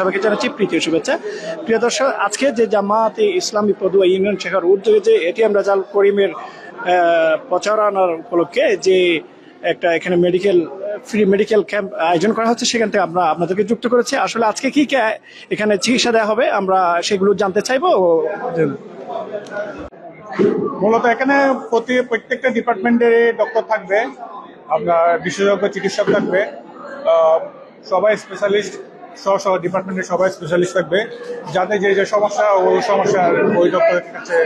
সবাইকে জানাচ্ছি প্রীতীয় শুভেচ্ছা। প্রিয় দর্শক, আজকে যে জামাতে ইসলামী পদুয়া ইউনিয়ন শাখার উদ্যোগে যে এটিএম রাজাল করিমের প্রচারণার উপলক্ষে যে একটা এখানে মেডিকেল ফ্রি মেডিকেল ক্যাম্প আয়োজন করা হচ্ছে, সেখান থেকে আমরা আপনাদেরকে যুক্ত করেছি। আসলে আজকে কি কি এখানে চিকিৎসা দেওয়া হবে, আমরা সেগুলো জানতে চাইব। মূলত এখানে প্রতি, প্রত্যেকটা ডিপার্টমেন্টের ডক্টর থাকবে, আপনার বিশেষজ্ঞ চিকিৎসক থাকবে সবাই স্পেশালিস্ট সহ সহ ডিপার্টমেন্টের সবাই স্পেশালিস্ট থাকবে। যাতে যে যে সমস্যা, ও সমস্যার ওই ডক্টরের কাছে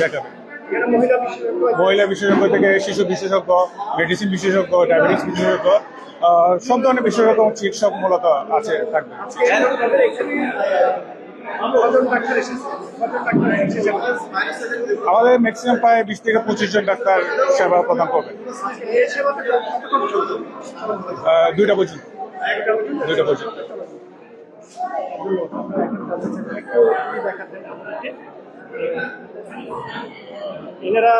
দেখাবে। মহিলা বিশেষজ্ঞ থেকে শিশু বিশেষজ্ঞ মেডিসিন বিশেষজ্ঞ ডায়াবেটিস বিশেষজ্ঞ সব ধরনের বিশেষজ্ঞ চিকিৎসক মূলত আছে, থাকবে। আমাদের ম্যাক্সিমাম প্রায় বিশ থেকে পঁচিশ জন ডাক্তার সেবা প্রদান করবে। দুইটা পর্যন্ত। দুইটা পর্যন্ত। এনারা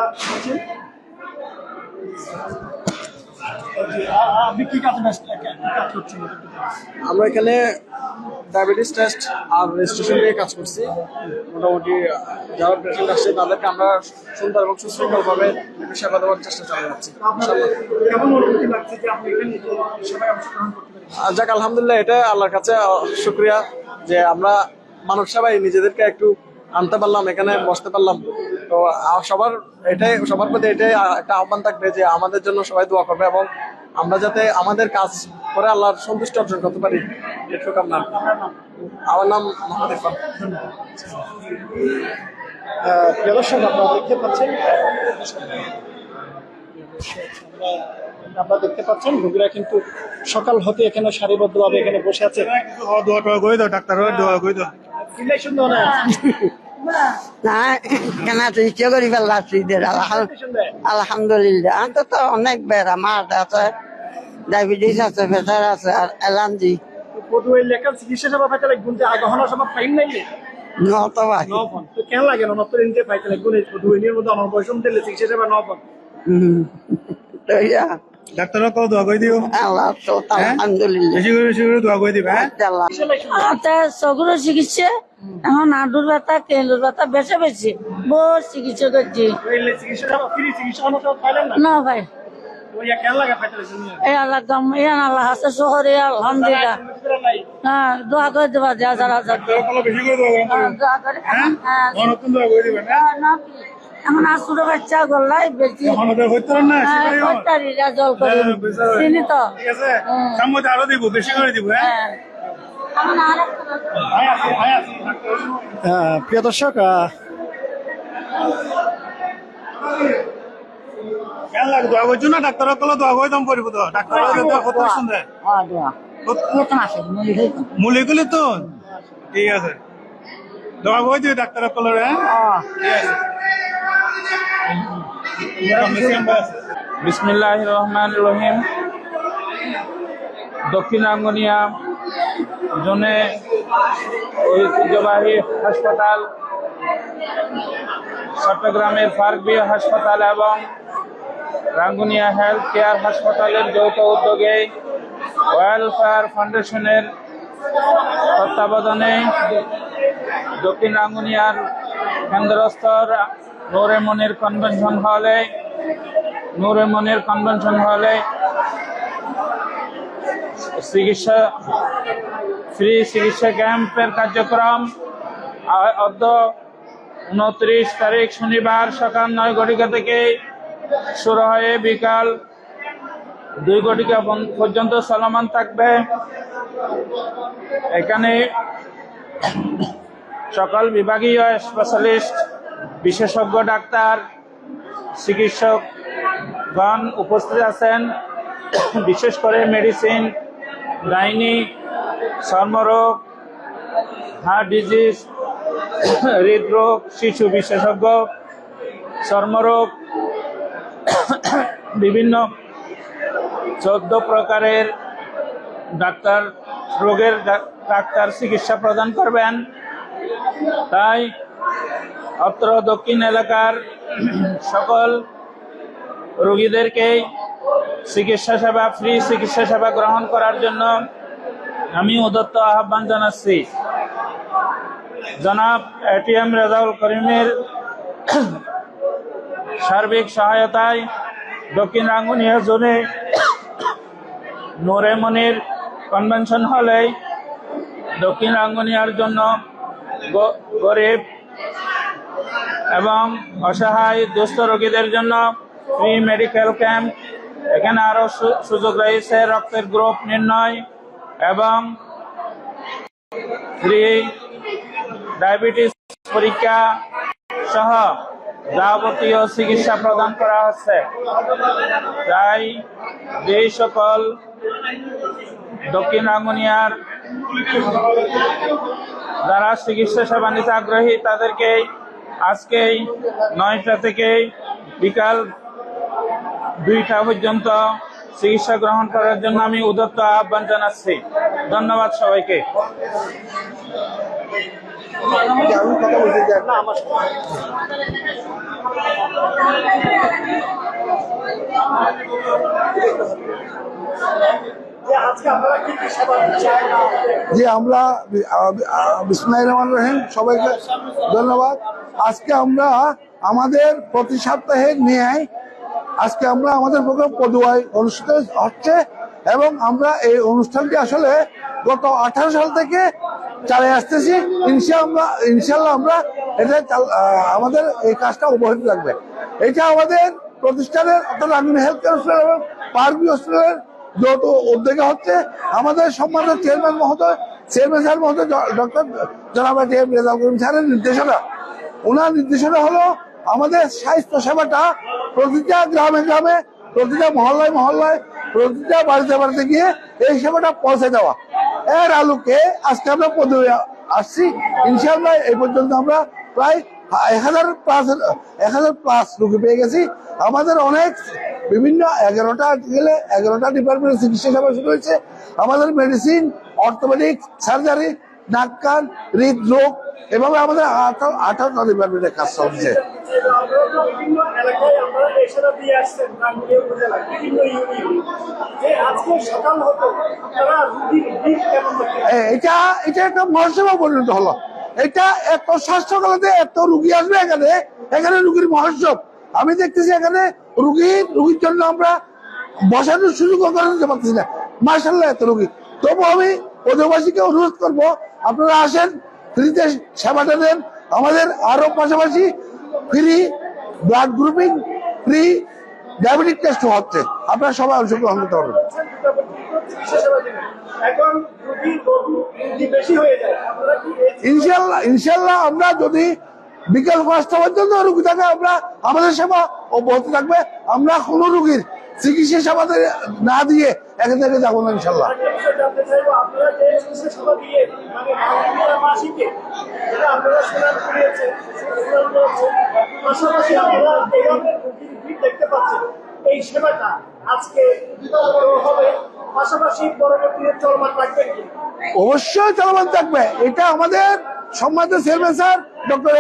আপনি কি কাজ কাজ করছেন? আমরা এখানে ডায়াবেটিস টেস্ট আর রেজিস্ট্রেশন নিয়ে কাজ করছি। মোটামুটি যারা পেশেন্ট আসছে তাদেরকে আমরা সুন্দর এবং সুশৃঙ্খলভাবে সেবা দেওয়ার চেষ্টা চালিয়ে যাচ্ছি। যাক আলহামদুলিল্লাহ এটা আল্লাহর কাছে শুক্রিয়া যে আমরা মানব সেবায় নিজেদেরকে একটু আনতে পারলাম এখানে বসতে পারলাম। তো সবার এটাই সবার প্রতি এটাই একটা আহ্বান থাকবে যে আমাদের জন্য সবাই দোয়া করবে এবং আমরা যাতে আমাদের কাজ করে আল্লাহর সন্তুষ্ট অর্জন করতে পারি। এটুকু আপনার আমার নাম মোহাম্মদ ইরফান। প্রিয় দর্শক আপনারা দেখতে পাচ্ছেন আপনারা দেখতে পাচ্ছেন রোগীরা কিন্তু সকাল হতে এখানে সারিবদ্ধভাবে এখানে বসে আছে। দোয়া টোয়া করে দাও ডাক্তার দোয়া করে দাও চিল্লাই সুন্দর না। না কেন তুই ইচ্ছে করি ফেললাম আলহামদুলিল্লাহ আমি তো তো অনেক বেড়া মাঠ আছে ডায়াবেটিস আছে প্রেশার আছে আর অ্যালার্জি। চিকিৎসা সেবা তো না? নত্তর ইনতে পাইতে লাগবে এই পদুয়াইনের মধ্যে অনবয়সম দিলে চিকিৎসা সেবা নফন হুম। তো ডাক্তার কল দোয়া করে দিও? আল্লাহ তো আলহামদুলিল্লাহ। বেশি করে বেশি করে দোয়া করে দিবে হ্যাঁ? চিকিৎসা? এখন নাডুর ব্যথা কেন্দ্রের ব্যথা বেছে বেছে বহুত চিকিৎসা করছি। না? না ভাই। আলহামদুলিল্লাহ। হ্যাঁ দোয়া করে দেবা যা যারা যাচ্ছে কল বেশি করে দোয়া করে দোয়া করে। হ্যাঁ? এখন আসুরো বাচ্চা গল্লাই বেশি। হ্যাঁ, জল করে। হ্যাঁ, চিনি তো। ঠিক আছে। সামনে আরও দিব বেশি করে দিব হ্যাঁ? হ্যাঁ। প্রিয় দর্শক আহ, দোয়া করছ না? ডাক্তার কল দোয়া করে দাম তো ডাক্তার কত সুন্দর হয় তো। মুলি গুলি তো। ঠিক আছে। দোয়া করে দিও ডাক্তার কল হ্যাঁ? বিসমিল্লাহ রহমান রহিম দক্ষিণ আঙ্গনিয়া জোনে ঐতিহ্যবাহী হাসপাতাল, চট্টগ্রামের ফার্কবিয়া হাসপাতাল এবং রাঙ্গুনিয়া হেলথ কেয়ার হাসপাতালের যৌথ উদ্যোগে ওয়েলফেয়ার ফাউন্ডেশনের তত্ত্বাবধানে দক্ষিণ রাঙ্গুনিয়ার কেন্দ্রস্থর নূরে মনির কনভেনশন হলে নূরে মনির কনভেনশন হলে চিকিৎসা ফ্রি চিকিৎসা ক্যাম্পের কার্যক্রম অদ্য উনত্রিশ তারিখ শনিবার সকাল নয় ঘটিকা থেকে শুরু হয়ে বিকাল দুই ঘটিকা পর্যন্ত চলমান থাকবে। এখানে সকল বিভাগীয় স্পেশালিস্ট বিশেষজ্ঞ ডাক্তার, চিকিৎসকগণ উপস্থিত আছেন। বিশেষ করে মেডিসিন গাইনি চর্মরোগ, হার্ট ডিজিজ, হৃদরোগ, শিশু বিশেষজ্ঞ, চর্মরোগ, বিভিন্ন চোদ্দ প্রকারের ডাক্তার, রোগের ডাক্তার চিকিৎসা প্রদান করবেন। তাই অত্র দক্ষিণ এলাকার সকল রোগীদেরকে চিকিৎসা সেবা, ফ্রি চিকিৎসা সেবা গ্রহণ করার জন্য আমি উদত্ত আহ্বান জানাচ্ছি। জনাব এটিএম রেজাউল করিমের সার্বিক সহায়তায় দক্ষিণ রাঙ্গুনিয়া জোনে নোরেমনির কনভেনশন হলে দক্ষিণ রাঙ্গুনিয়ার জন্য গরিব এবং অসহায় দুস্থ রোগীদের জন্য ফ্রি মেডিকেল ক্যাম্প এখানে আরও সু- সুযোগ রয়েছে, রক্তের গ্রুপ নির্ণয় এবং ফ্রি ডায়াবেটিস পরীক্ষা সহ যাবতীয় চিকিৎসা প্রদান করা হচ্ছে। তাই যেই সকল দক্ষিণ রাঙ্গুনিয়ার যারা চিকিৎসা সেবা নিতে আগ্রহী তাদেরকে আজকেই নয়টা থেকে বিকাল দুইটা পর্যন্ত চিকিৎসা গ্রহণ করার জন্য আমি উদত্ত আহ্বান জানাচ্ছি। ধন্যবাদ সবাইকে। যে আমরা বিসমুল্লাহ রহমান রহিম, সবাইকে ধন্যবাদ। আজকে আমরা আমাদের প্রতি সপ্তাহের ন্যায় আজকে আমরা আমাদের প্রোগ্রাম পদুয়ায় অনুষ্ঠিত হচ্ছে এবং আমরা এই অনুষ্ঠানটি আসলে গত আঠারো সাল থেকে চালিয়ে আসতেছি। ইনশাআল্লাহ ইনশাল্লাহ আমরা এটা আমাদের এই কাজটা অব্যাহত থাকবে। এটা আমাদের প্রতিষ্ঠানের অর্থাৎ আমিন হেলথ কেয়ার হসপিটাল এবং পার্কবি হসপিটালের যৌথ উদ্যোগে হচ্ছে আমাদের সম্মানিত চেয়ারম্যান মহোদয়, চেয়ারম্যান স্যার মহোদয় ডক্টর জনাব এম করিম স্যারের নির্দেশনা। ওনার নির্দেশনা হলো আমাদের স্বাস্থ্য সেবাটা প্রতিটা গ্রামে গ্রামে, প্রতিটা মহল্লায় মহল্লায়, প্রতিটা বাড়িতে বাড়িতে গিয়ে এই সেবাটা পৌঁছে দেওয়া। এর আলোকে আজকে আমরা পদে আসছি। ইনশাআল্লাহ এই পর্যন্ত আমরা প্রায় এক হাজার প্লাস এক হাজার প্লাস রুগী পেয়ে গেছি। আমাদের অনেক বিভিন্ন এগারোটা গেলে এগারোটা ডিপার্টমেন্টের চিকিৎসা সেবা শুরু হয়েছে। আমাদের মেডিসিন অর্থোপেডিক সার্জারি নাক কান হৃদরোগ এভাবে আমাদের আঠারো আঠারোটা ডিপার্টমেন্টের কাজ চলছে। এটা এটা একটা মহোৎসবে পরিণত হলো। এটা এত স্বাস্থ্যকলাতে এত রুগী আসবে এখানে এখানে রুগীর মহোৎসব আমি দেখতেছি এখানে রুগীর রুগীর জন্য আমরা বসানোর সুযোগ করে দিতে পারতেছি না। মার্শাল্লাহ এত রুগী। তবু আমি অধিবাসীকে অনুরোধ করব আপনারা আসেন ফ্রিতে সেবাটা দেন। আমাদের আরও পাশাপাশি free blood grouping free diabetic test হচ্ছে। আপনারা সবাই অংশগ্রহণ করতে পারবেন। ইনশাল্লাহ ইনশাল্লাহ আমরা যদি বিকেল পাঁচটা পর্যন্ত রুগী থাকে আমরা আমাদের সেবা অব্যাহত থাকবে। আমরা কোনো রুগীর চিকিৎসা সেবা না দিয়ে এখান থেকে যাব না ইনশাল্লাহ। এই সেবাটা আজকে হবে পাশাপাশি পরবর্তীতে চলমান রাখবেন অবশ্যই চলমান থাকবে। এটা আমাদের সম্মানিত chairman sir, doctor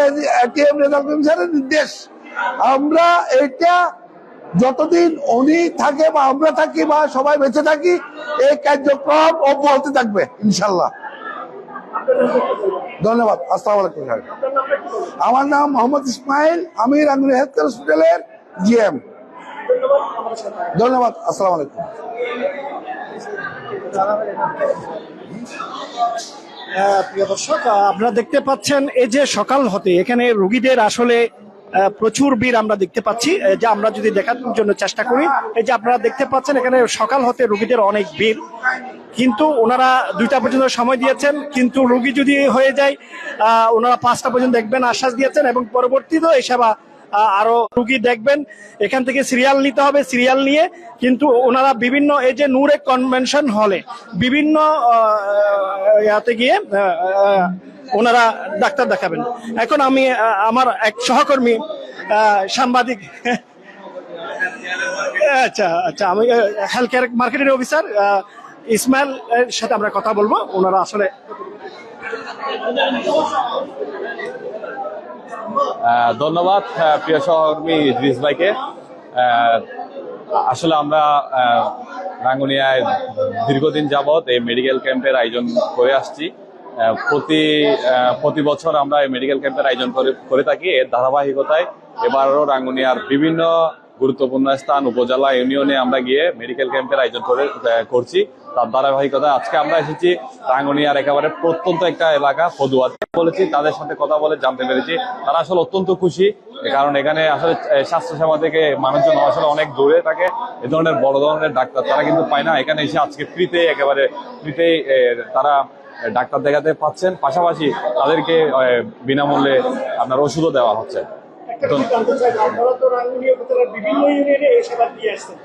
M Rezal স্যারের নির্দেশ। আমরা এটা যতদিন উনি থাকে বা আমরা থাকি বা সবাই বেঁচে থাকি, এই কার্যক্রম অব্যাহত থাকবে ইনশাল্লাহ ধন্যবাদ। আসসালামু আলাইকুম বলবেন আমার নাম মোহাম্মদ ইসমাইল আমি রাঙ্গুনি হেলথ কেয়ার হসপিটালের জিএম। ধন্যবাদ। আসসালামু আলাইকুম। প্রিয় দর্শক আপনারা দেখতে পাচ্ছেন এই যে সকাল হতে, এখানে রুগীদের আসলে প্রচুর ভিড় আমরা দেখতে পাচ্ছি। যে আমরা যদি দেখার জন্য চেষ্টা করি, এই যে আপনারা দেখতে পাচ্ছেন এখানে সকাল হতে রুগীদের অনেক ভিড়। কিন্তু ওনারা দুইটা পর্যন্ত সময় দিয়েছেন, কিন্তু রুগী যদি হয়ে যায় ওনারা পাঁচটা পর্যন্ত দেখবেন, আশ্বাস দিয়েছেন এবং পরবর্তীতেও এই সেবা আরও রুগী দেখবেন। এখান থেকে সিরিয়াল নিতে হবে সিরিয়াল নিয়ে। কিন্তু ওনারা বিভিন্ন, এই যে নূরে কনভেনশন হলে বিভিন্ন ইয়াতে গিয়ে ওনারা ডাক্তার দেখাবেন। এখন আমি আমার এক সহকর্মী সাংবাদিক আচ্ছা আচ্ছা আমি health care marketing officer Ismail এর সাথে আমরা কথা বলব। ওনারা আসলে ধন্যবাদ প্রিয় সহকর্মী ইদ্রিস ভাইকে। আসলে আমরা রাঙ্গুনিয়ায় দীর্ঘদিন যাবৎ এই মেডিকেল ক্যাম্পের আয়োজন করে আসছি। প্রতি প্রতি বছর আমরা এই মেডিকেল ক্যাম্পের আয়োজন করে করে থাকি। এর ধারাবাহিকতায় এবারও রাঙ্গুনিয়ার বিভিন্ন গুরুত্বপূর্ণ স্থান, উপজেলা, ইউনিয়নে আমরা গিয়ে মেডিকেল ক্যাম্পের আয়োজন করে করছি। তার ধারাবাহিকতা আজকে আমরা এসেছি রাঙ্গুনিয়ার একেবারে প্রত্যন্ত একটা এলাকা পদুয়াতে বলেছি, তাদের সাথে কথা বলে জানতে পেরেছি। তারা আসলে অত্যন্ত খুশি, কারণ এখানে আসলে স্বাস্থ্যসেবা থেকে মানুষজন আসলে অনেক দূরে থাকে। এ ধরনের বড় ধরনের ডাক্তার তারা কিন্তু পায় না। এখানে এসে আজকে ফ্রিতে একেবারে ফ্রিতে তারা ডাক্তার দেখাতে পাচ্ছেন। পাশাপাশি তাদেরকে বিনামূল্যে আপনার ওষুধও দেওয়া হচ্ছে। একটা জানতে চাই, আপনারা তো রাঙ্গুনিয়া উপজেলার বিভিন্ন ইউনিয়নে এই সেবা দিয়ে আসছেন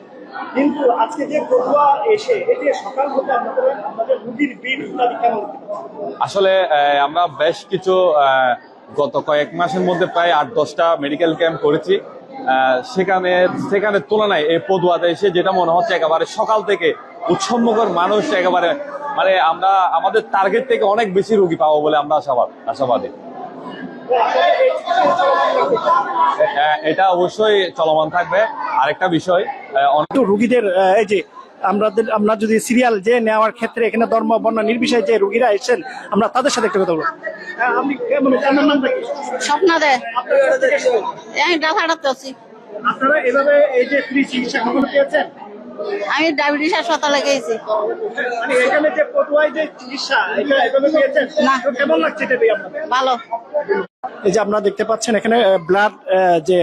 কিন্তু আজকে যে পড়ুয়া এসে এটি সকাল হতে আপনাদের রুগীর বিল ইত্যাদি কেমন? আসলে আমরা বেশ কিছু গত কয়েক মাসের মধ্যে প্রায় আট দশটা মেডিকেল ক্যাম্প করেছি। সেখানে সেখানে তুলনায় এই পদুয়াতে এসে যেটা মনে হচ্ছে একেবারে সকাল থেকে উৎসম্মুখর মানুষ একেবারে মানে আমরা আমাদের টার্গেট থেকে অনেক বেশি রুগী পাবো বলে আমরা আশাবাদ আশাবাদী। এটা অবশ্যই চলমান থাকবে। আরেকটা বিষয় অনেক রুগীদের এই যে আমাদের আমরা যদি সিরিয়াল যে নেওয়ার ক্ষেত্রে এখানে ধর্ম বর্ণ নির্বিশেষে যে রুগীরা এসেছেন আমরা তাদের সাথে একটা কথা বলব। হ্যাঁ, আপনি কেমন আপনার নামটা কি? স্বপ্ন দে। আপনারা কোথা থেকে এসেছেন? আমি ডাক্তার আছি। আপনারা এভাবে এই যে ফ্রি চিকিৎসা কখনো পেয়েছেন? আমি ডায়াবেটিস হাসপাতালে গেছি। মানে ভালো। এই যে আপনারা দেখতে পাচ্ছেন এখানে ব্লাড যে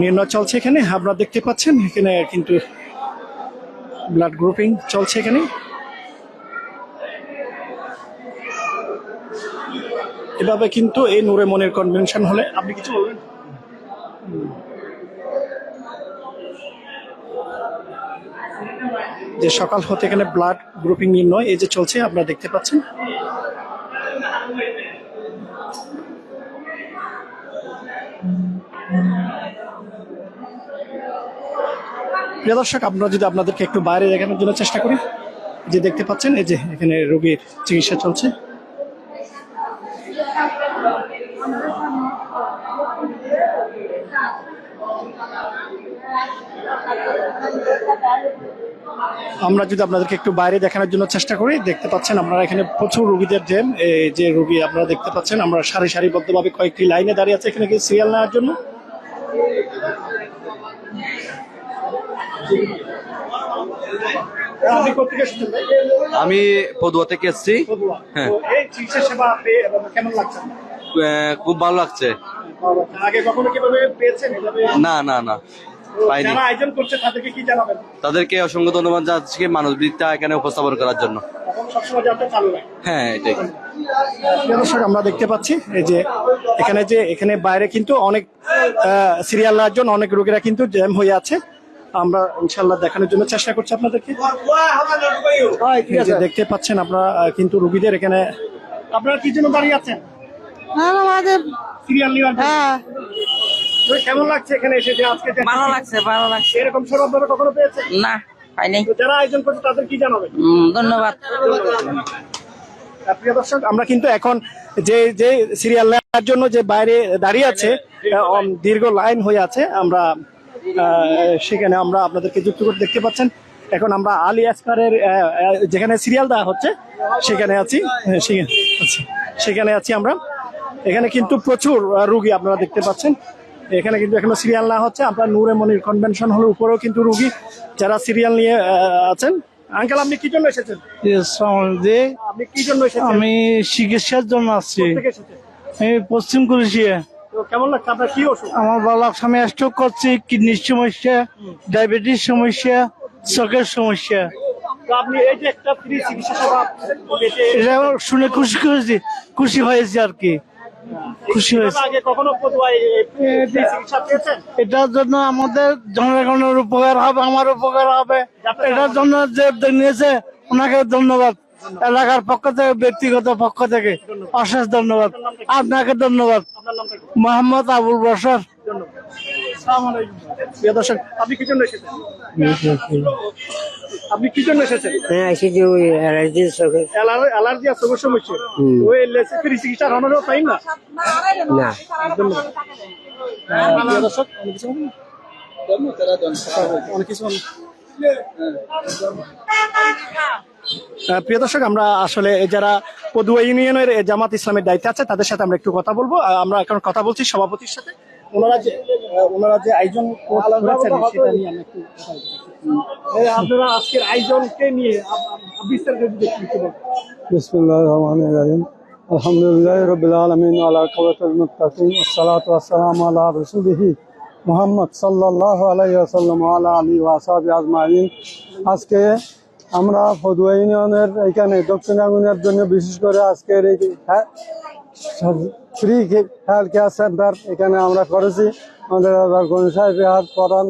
নির্ণয় চলছে এখানে। আপনারা দেখতে পাচ্ছেন এখানে কিন্তু ব্লাড গ্রুপিং চলছে এখানে। এভাবে কিন্তু এই নূরে মনের কনভেনশন হলে আপনি কিছু বলবেন? যে সকাল হতে এখানে ব্লাড গ্রুপিং নির্ণয় এই যে চলছে, আপনারা দেখতে পাচ্ছেন। প্রিয় দর্শক, আপনারা যদি আপনাদেরকে একটু বাইরে দেখানোর জন্য চেষ্টা করি যে দেখতে পাচ্ছেন, এই যে এখানে রোগীর চিকিৎসা চলছে। আমরা যদি আপনাদেরকে একটু বাইরে দেখানোর জন্য চেষ্টা করি দেখতে পাচ্ছেন আপনারা এখানে প্রচুর রোগীদের এই যে রোগী আপনারা দেখতে পাচ্ছেন আমরা সারি সারিবদ্ধভাবে কয়েকটি লাইনে দাঁড়িয়ে আছে এখানে কি সিরিয়াল নেওয়ার জন্য? আমি পদুয়া থেকে এসেছি। হ্যাঁ। খুব ভালো লাগছে? না না না পাইনি। আয়োজন করছে তাদেরকে কি জানাবেন? তাদেরকে অসংখ্য ধন্যবাদ জানাচ্ছি মানববিকতা এখানে উপস্থাপন করার জন্য। হ্যাঁ এটাই। দর্শক আমরা দেখতে পাচ্ছি এই যে এখানে যে এখানে বাইরে কিন্তু অনেক সিরিয়াল নেওয়ার জন্য অনেক রোগীরা কিন্তু জ্যাম হয়ে আছে। আমরা ইনশাল্লাহ দেখানোর জন্য চেষ্টা করছি আপনাদেরকে। দেখতে পাচ্ছেন আপনারা কিন্তু রুগীদের এখানে আপনারা কি জন্য দাঁড়িয়ে আছেন? আমাদের সিরিয়াল নেওয়ার হ্যাঁ। কেমন লাগছে এখানে এসে যে আজকে ভালো লাগছে ভালো লাগছে। এরকম কখনো পেয়েছেন না পাই নাই তো যারা আয়োজন করছে তাদের কি জানাবেন? ধন্যবাদ। প্রিয় দর্শক আমরা কিন্তু এখন যে যে সিরিয়াল নেওয়ার জন্য যে বাইরে দাঁড়িয়ে আছে দীর্ঘ লাইন হয়ে আছে আমরা সেখানে আমরা আপনাদেরকে যুক্ত করে দেখতে পাচ্ছেন। এখন আমরা আলী আসকারের যেখানে সিরিয়াল দেওয়া হচ্ছে সেখানে আছি হ্যাঁ, সেখানে আছি। আমরা। এখানে কিন্তু প্রচুর রুগী আপনারা দেখতে পাচ্ছেন। এখানে কিন্তু এখনও সিরিয়াল না হচ্ছে। আমরা নূরে মনির কনভেনশন হলের উপরেও কিন্তু রুগী যারা সিরিয়াল নিয়ে আছেন। আঙ্কেল আপনি কি জন্য এসেছেন? আপনি কি জন্য এসেছেন? আমি চিকিৎসার জন্য আসছি। আমি পশ্চিম কুরিশিয়া। কেমন লাগছে? আপনার কি ওষুধ আমার আমি স্ট্রোক করছি কিডনির সমস্যা ডায়াবেটিস সমস্যা চোখের সমস্যা। এটা শুনে খুশি খুশি খুশি হয়েছে আর কি। খুশি হয়েছে। এটার জন্য আমাদের জনগণের উপকার হবে আমার উপকার হবে। এটার জন্য যে নিয়েছে ওনাকে ধন্যবাদ। এলাকার পক্ষ থেকে ব্যক্তিগত পক্ষ থেকে অশেষ ধন্যবাদ। আপনাকে ধন্যবাদ? মোহাম্মদ আবুল বসর। প্রিয় দর্শক আপনি কি জন্য এসেছেন? আপনি কি জন্য এসেছেন? অ্যালার- অ্যালার্জি আর চোখের সমস্যা ওই ফ্রি চিকিৎসা হওয়ারও পাই না। না। প্রিয় দর্শক আমি কিছু অনেক কিছু প্রিয় দর্শক আমরা আসলে যারা পদুয়া ইউনিয়নের জামাত ইসলামের দায়িত্বে আছে তাদের সাথে আমরা একটু কথা বলব। আমরা এখন কথা বলছি সভাপতির সাথে। ওনারা যে ওনারা যে আয়োজন করেছেন সেটা নিয়ে আমরা একটু কথা বলতে চাই। এই আপনারা আজকের আয়োজনকে নিয়ে আপ- আপ- বিস্তারিত যদি একটু কিছু বলেন। বিসমুল্লাহ রহিম আলহামদুলিল্লাহ রবিল আলমিন আলা কবতুল মুত্তাকিন আসসালাতু ওয়াসসালামু আলা রাসূলিহি মুহাম্মদ সাল্লাল্লাহু আলাইহি ওয়াসাল্লাম আলা আলিহি ওয়া আজমাইন আজকে আমরা ফদুয়া ইউনিয়নের এখানে দক্ষিণ আঙ্গুনের জন্য বিশেষ করে আজকের এই ফ্রি হেলথ কেয়ার সেন্টার এখানে আমরা করেছি। আমাদের গণ সাহেব প্রধান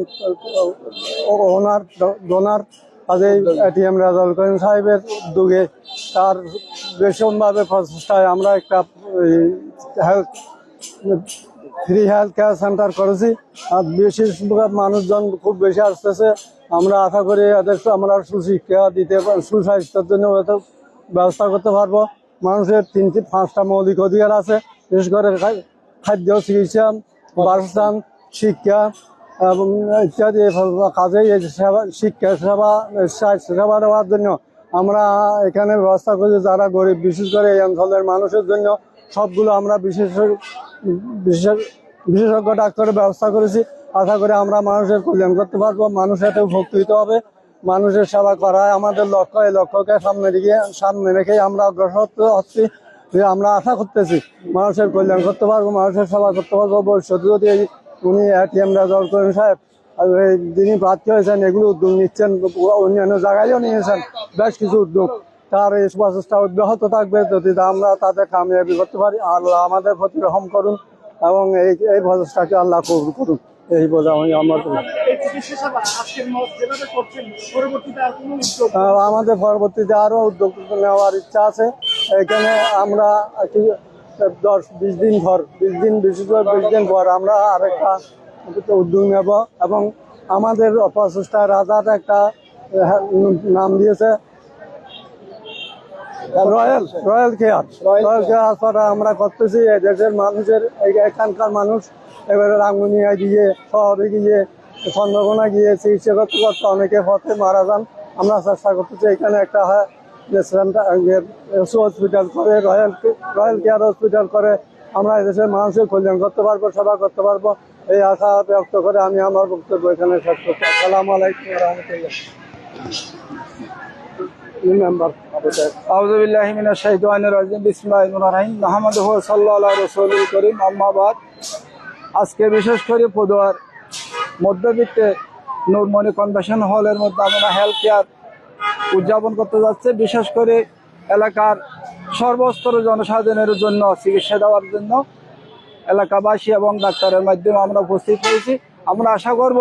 ওনার ডোনার কাজেই এটিএম রাজাল করিম সাহেবের উদ্যোগে তার ভীষণভাবে প্রচেষ্টায় আমরা একটা health free health care centre করেছি। আর বিশেষ মানুষজন খুব বেশি আসতেছে। আমরা আশা করি এদের আমরা সুশিক্ষা দিতে সুস্বাস্থ্যের জন্য ব্যবস্থা করতে পারব। মানুষের তিনটি, পাঁচটা মৌলিক অধিকার আছে। বিশেষ করে খাদ্য, চিকিৎসা, বাসস্থান, শিক্ষা এবং ইত্যাদি কাজে সেবা, শিক্ষা, সেবা সেবা দেওয়ার জন্য আমরা এখানে ব্যবস্থা করেছি যারা গরিব, বিশেষ করে এই অঞ্চলের মানুষের জন্য সবগুলো আমরা বিশেষ বিশেষ, বিশেষজ্ঞ ডাক্তারের ব্যবস্থা করেছি। আশা করি আমরা মানুষের কল্যাণ করতে পারব, মানুষ এতে উপকৃত হবে। মানুষের সেবা করায় আমাদের লক্ষ্য, এই লক্ষ্যকে সামনে রেখে সামনে রেখে আমরা অগ্রসর হচ্ছি, যে আমরা আশা করতেছি মানুষের কল্যাণ করতে পারব, মানুষের সেবা করতে পারব। ভবিষ্যতে যদি উনি এটিএম রাজল করেন সাহেব যিনি প্রার্থী হয়েছেন, এগুলো উদ্যোগ নিচ্ছেন, অন্যান্য জায়গায়ও নিয়েছেন, বেশ কিছু উদ্যোগ। তার এই প্রচেষ্টা অব্যাহত থাকবে, যদি আমরা তাদের কামিয়াবি করতে পারি, আল্লাহ আমাদের প্রতি রহম করুন এবং এই এই প্রচেষ্টাকে আল্লাহ কবুল করুন এই বলে আমি আমার আমাদের পরবর্তীতে আরও উদ্যোগ নেওয়ার ইচ্ছা আছে। এখানে আমরা দশ বিশ দিন পর বিশ দিন বিশেষ করে বিশ দিন পর আমরা আরেকটা উদ্যোগ নেব এবং আমাদের প্রচেষ্টা রাজার একটা নাম দিয়েছে। Royal royal care royal care আমরা করতেছি। দেশের মানুষের এই- এখানকার মানুষ এবারে রাঙ্গুনিয়া গিয়ে, শহরে গিয়ে চন্দ্রকোনা গিয়ে চিকিৎসা করতে করতে অনেকে পথে মারা যান। আমরা চেষ্টা করতেছি এখানে একটা হসপিটাল করে, রয়্যাল রয়্যাল কেয়ার হসপিটাল করে। আমরা এদেশের মানুষের কল্যাণ করতে পারব, সেবা করতে পারব। এই আশা ব্যক্ত করে আমি আমার বক্তব্য এখানে শেষ করছি। আসসালামু আলাইকুম রহমতুল্লাহ। রহিম। মুহাম্মাদুহু সাল্লাল্লাহু আলাইহি করিম। আম্মা বাদ। আজকে বিশেষ করে পদুয়ার মধ্যবিত্তে নূরমণি কনভেনশন হলের মধ্যে আমরা হেলথ কেয়ার উদযাপন করতে যাচ্ছে। বিশেষ করে এলাকার সর্বস্তরের জনসাধারণের জন্য, চিকিৎসা দেওয়ার জন্য এলাকাবাসী এবং ডাক্তারের মাধ্যমে আমরা উপস্থিত হয়েছি। আমরা আশা করব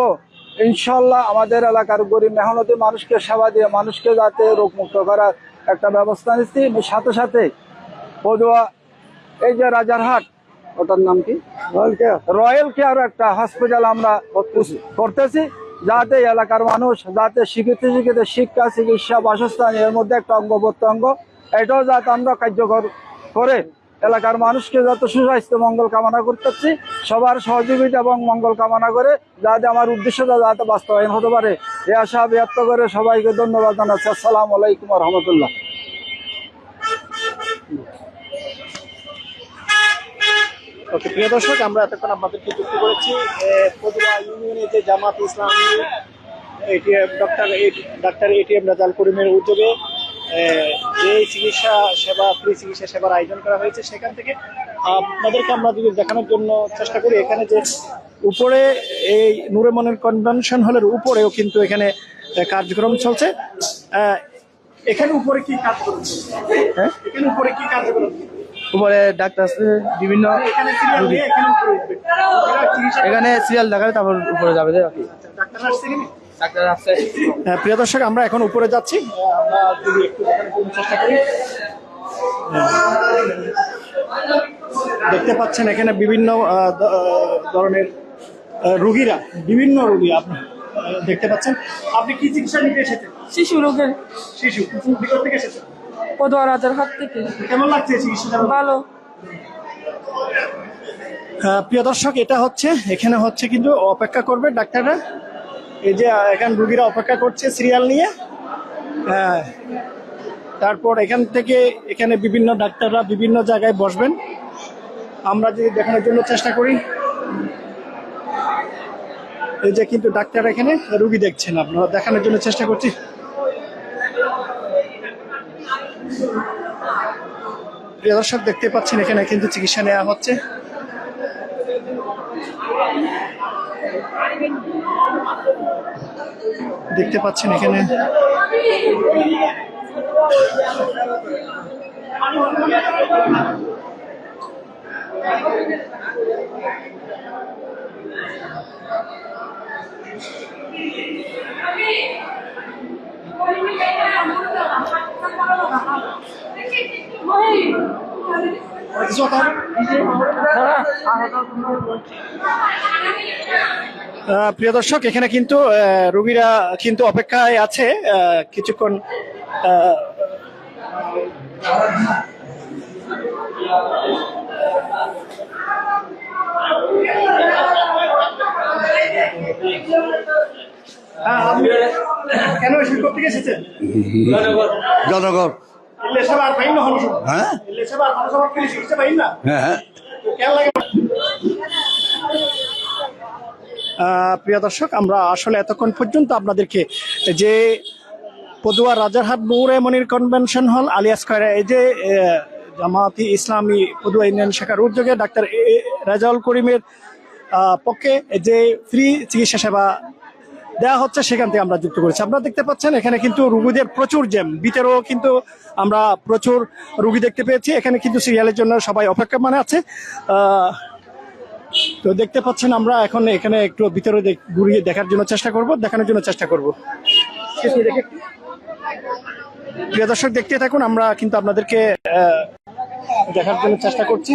ইনশাল্লাহ আমাদের এলাকার গরিব মেহনতি মানুষকে সেবা দিয়ে মানুষকে যাতে রোগমুক্ত করার একটা ব্যবস্থা নিচ্ছি। সাথে সাথে পদুয়া, এই যে রাজারহাট ওটার নাম কি? রয়্যাল কেয়ার রয়্যাল কেয়ার একটা হসপিটাল আমরা করতেছি যাতে এলাকার মানুষ যাতে শিক্ষিত শিক্ষিত শিক্ষা চিকিৎসা বাসস্থান এর মধ্যে একটা অঙ্গ প্রত্যঙ্গ এটাও যাতে আমরা কার্যকর করে এলাকার মানুষকে যত সুস্বাস্থ্য মঙ্গল কামনা করতেছি সবার সহযোগিতা এবং মঙ্গল কামনা করে যাতে আমার উদ্দেশ্যটা যাতে বাস্তবায়ন হতে পারে। এ আশা ব্যক্ত করে সবাইকে ধন্যবাদ জানাচ্ছি। আসসালামু আলাইকুম রহমতুল্লাহ। ওকে প্রিয় দর্শক আমরা এতক্ষণ আপনাদেরকে যুক্ত করেছি পদুয়া ইউনিয়নে যে Jamaat Islami ATM doctor doctor ATM রাজাল করিমের উদ্যোগে যে চিকিৎসা সেবা ফ্রি চিকিৎসা সেবার আয়োজন করা হয়েছে সেখান থেকে আপনাদেরকে আমরা যদি দেখানোর জন্য চেষ্টা করি। এখানে যে উপরে এই নুরেমনের কনভেনশন হলের উপরেও কিন্তু এখানে কার্যক্রম চলছে। আহ, এখানে উপরে কি কাজ করছে? হ্যাঁ? এখানে উপরে কি কাজ কার্যক্রম উপরে ডাক্তার আছে বিভিন্ন এখানে সিরিয়াল দেখাবে তারপর উপরে যাবে নাকি ডাক্তার আসছে কি না? ডাক্তার আছে। হ্যাঁ, প্রিয় দর্শক আমরা এখন উপরে যাচ্ছি। আমরা যদি একটু দেখানোর জন্য চেষ্টা করি হ্যাঁ। দেখতে পাচ্ছেন এখানে বিভিন্ন আহ, ধরনের রুগীরা বিভিন্ন রুগী আপনি দেখতে পাচ্ছেন। আপনি কি চিকিৎসা নিতে এসেছেন? শিশু রোগের। শিশু বিগত থেকে এসেছেন? পদুয়া রাজার হাত থেকে। কেমন লাগছে ভালো। আহ, প্রিয় দর্শক এটা হচ্ছে এখানে হচ্ছে কিন্তু অপেক্ষা করবে ডাক্তাররা। এই যে এখান রুগীরা অপেক্ষা করছে সিরিয়াল নিয়ে। হ্যাঁ তারপর এখান থেকে এখানে বিভিন্ন ডাক্তাররা বিভিন্ন জায়গায় বসবেন। আমরা যদি দেখানোর জন্য চেষ্টা করি। এই যে কিন্তু ডাক্তার এখানে রুগী দেখছেন আপনারা দেখানোর জন্য চেষ্টা করছি। প্রিয় দর্শক দেখতে পাচ্ছেন এখানে কিন্তু চিকিৎসা নেওয়া হচ্ছে। দেখতে পাচ্ছেন এখানে আহ, প্রিয় দর্শক এখানে কিন্তু রোগীরা কিন্তু অপেক্ষায় আছে কিছুক্ষণ আপনি কেন এসেছেন জনগণ। হ্যাঁ? হ্যাঁ আহ, প্রিয় দর্শক আমরা আসলে এতক্ষণ পর্যন্ত আপনাদেরকে যে পদুয়া রাজারহাট নূরে মনির কনভেনশন হল আলিয়া স্কোয়ারে এই যে জামাতি ইসলামী পদুয়া ইউনিয়ন শাখার উদ্যোগে ডাক্তার রাজাউল করিমের পক্ষে যে ফ্রি চিকিৎসা সেবা দেওয়া হচ্ছে, সেখান থেকে আমরা যুক্ত করেছি। আপনারা দেখতে পাচ্ছেন, এখানে কিন্তু রুগীদের প্রচুর জ্যাম। ভিতরেও কিন্তু আমরা প্রচুর রুগী দেখতে পেয়েছি। এখানে কিন্তু সিরিয়ালের জন্য সবাই অপেক্ষা মানে আছে। তো দেখতে পাচ্ছেন আমরা এখন এখানে একটু ভিতরে ঘুরিয়ে দেখার জন্য চেষ্টা করব, দেখানোর জন্য চেষ্টা করব। প্রিয় দর্শক, দেখতে থাকুন, আমরা কিন্তু আপনাদেরকে দেখার জন্য চেষ্টা করছি।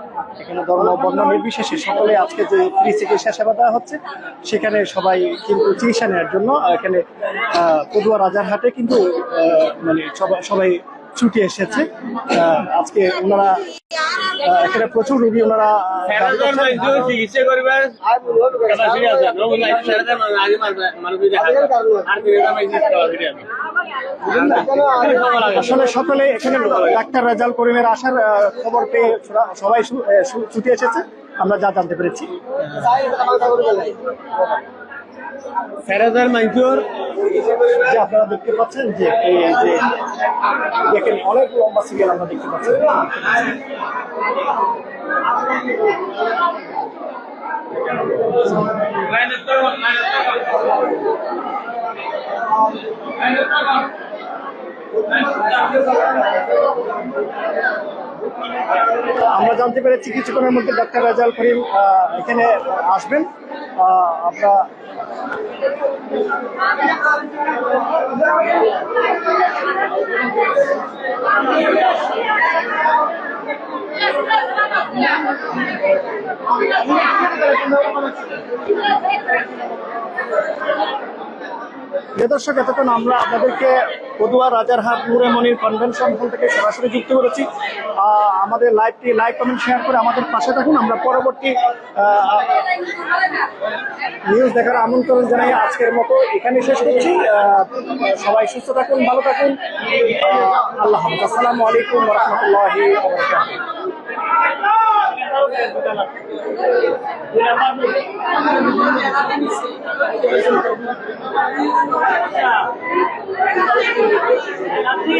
এখানে ধর্ম বর্ণ নির্বিশেষে সকলে আজকে যে ফ্রি চিকিৎসা সেবা দেওয়া হচ্ছে, সেখানে সবাই কিন্তু চিকিৎসা নেওয়ার জন্য এখানে পদুয়া রাজারহাটে কিন্তু মানে সবাই সবাই ছুটে এসেছে। আহ, আজকে ওনারা এখানে প্রচুর রুগী ওনারা আসলে সকলে এখানে ডাক্তার রাজাল করিমের আসার খবর পেয়ে সবাই ছুটে এসেছে। আমরা যা জানতে পেরেছি। ফেরাজার মাইজুর, যে আপনারা দেখতে পাচ্ছেন যে এই যে দেখেন, অনেক লম্বা সিরিয়াল আমরা দেখতে পাচ্ছি। আমরা জানতে পেরেছি কিছুক্ষণের মধ্যে ডাক্তার রাজাল করিম এখানে আসবেন। আমরা দর্শক, এতক্ষণ আমরা আপনাদেরকে পদুয়া রাজারহাট নুরে মনির কনভেনশন হল থেকে সরাসরি যুক্ত করেছি। আমাদের লাইভটি লাইক কমেন্ট শেয়ার করে আমাদের পাশে থাকুন। আমরা পরবর্তী নিউজ দেখার আমন্ত্রণ জানাই আজকের মতো। এখানে শেষ করছি। সবাই সুস্থ থাকুন, ভালো থাকুন। আল্লাহ আসসালামু আলাইকুম রহমতুল্লাহি আপনি